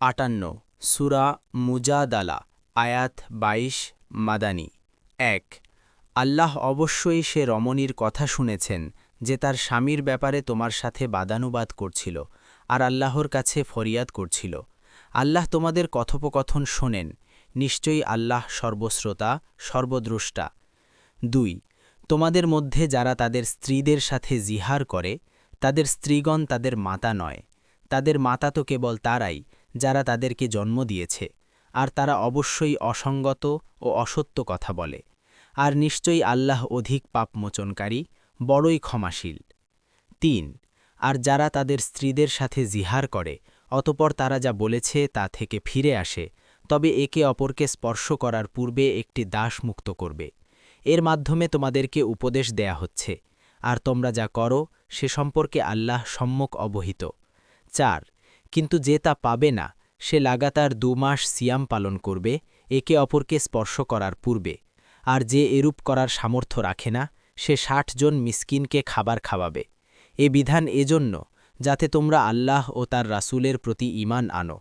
আটান্ন, সুরা মুজাদালা, আয়াত বাইশ, মাদানী। এক, আল্লাহ অবশ্যই সে রমণীর কথা শুনেছেন, যে তার স্বামীর ব্যাপারে তোমার সাথে বাদানুবাদ করছিল, আর আল্লাহর কাছে ফরিয়াদ করছিল। আল্লাহ তোমাদের কথোপকথন শোনেন, নিশ্চয়ই আল্লাহ সর্বশ্রোতা, সর্বদ্রষ্টা। দুই, তোমাদের মধ্যে যারা তাদের স্ত্রীদের সাথে জিহার করে, তাদের স্ত্রীগণ তাদের মাতা নয়, তাদের মাতা তো কেবল তারাই যারা তাদেরকে জন্ম দিয়েছে, আর তারা অবশ্যই অসঙ্গত ও অসত্য কথা বলে। আর নিশ্চয়ই আল্লাহ অধিক পাপমোচনকারী, বড়ই ক্ষমাশীল। তিন, আর যারা তাদের স্ত্রীদের সাথে জিহার করে, অতপর তারা যা বলেছে তা থেকে ফিরে আসে, তবে একে অপরকে স্পর্শ করার পূর্বে একটি দাস মুক্ত করবে। এর মাধ্যমে তোমাদেরকে উপদেশ দেয়া হচ্ছে, আর তোমরা যা করো, সে সম্পর্কে আল্লাহ সম্মুখ অবহিত। চার কিন্তু যে তা পাবে না, সে লাগাতার দু মাস সিয়াম পালন করবে, একে অপরকে স্পর্শ করার পূর্বে। আর যে এরূপ করার সামর্থ্য রাখে না, সে ষাট জন মিসকিনকে খাবার খাওয়াবে। এ বিধান এজন্য যাতে তোমরা আল্লাহ ও তার রাসূলের প্রতি ঈমান আনো।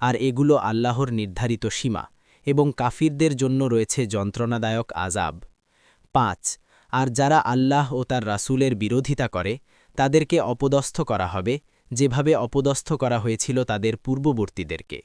আর এগুলো আল্লাহর নির্ধারিত সীমা, এবং কাফিরদের জন্য রয়েছে যন্ত্রণাদায়ক আজাব পাঁচ, আর যারা আল্লাহ ও তার রাসূলের বিরোধিতা করে, তাদেরকে অপদস্থ করা হবে যেভাবে অপদস্থ করা হয়েছিল তাদের পূর্ববর্তীদেরকে।